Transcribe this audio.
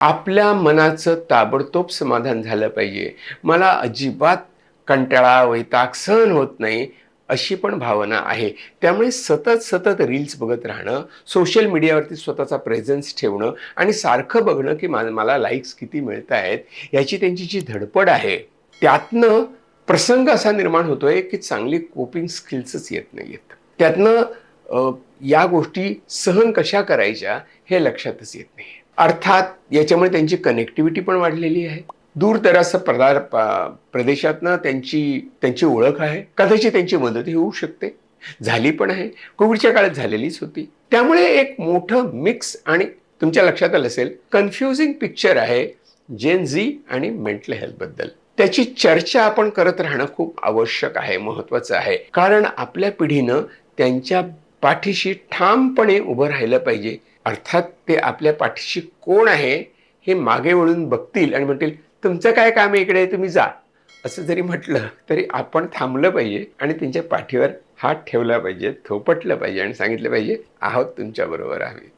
आपल्या मनाचं ताबडतोब समाधान झालं पाहिजे. मला अजिबात कंटाळा वैताग सहन होत नाही अशी पण भावना आहे. त्यामुळे सतत सतत रील्स बघत राहणं सोशल मीडियावरती स्वतःचा प्रेझेन्स ठेवणं आणि सारखं बघणं की मा मला लाईक्स किती मिळत आहेत याची त्यांची जी धडपड आहे त्यातनं प्रसंग असा निर्माण होतोय की चांगली कोपिंग स्किल्सच येत नाही आहेत त्यातनं या गोष्टी सहन कशा करायच्या हे लक्षातच येत नाही. अर्थात याच्यामुळे त्यांची कनेक्टिव्हिटी पण वाढलेली आहे. दूरदराज प्रदार प्रदेशातनं त्यांची त्यांची ओळख आहे. कदाचित त्यांची मदतही होऊ शकते. झाली पण आहे. कोविडच्या काळात झालेलीच होती. त्यामुळे एक मोठं मिक्स आणि तुमच्या लक्षात आलं असेल कन्फ्युजिंग पिक्चर आहे जेन झी आणि मेंटल हेल्थबद्दल त्याची चर्चा आपण करत राहणं खूप आवश्यक आहे महत्त्वाचं आहे. कारण आपल्या पिढीनं त्यांच्या पाठीशी ठामपणे उभं राहिलं पाहिजे. अर्थात ते आपल्या पाठीशी कोण आहे हे मागे वळून बघतील आणि म्हणतील तुमचं काय काम आहे इकडे? तुम्ही जा. असं जरी म्हटलं तरी आपण थांबलं पाहिजे आणि त्यांच्या पाठीवर हात ठेवला पाहिजे थोपटलं पाहिजे आणि सांगितलं पाहिजे आहोत तुमच्याबरोबर आम्ही.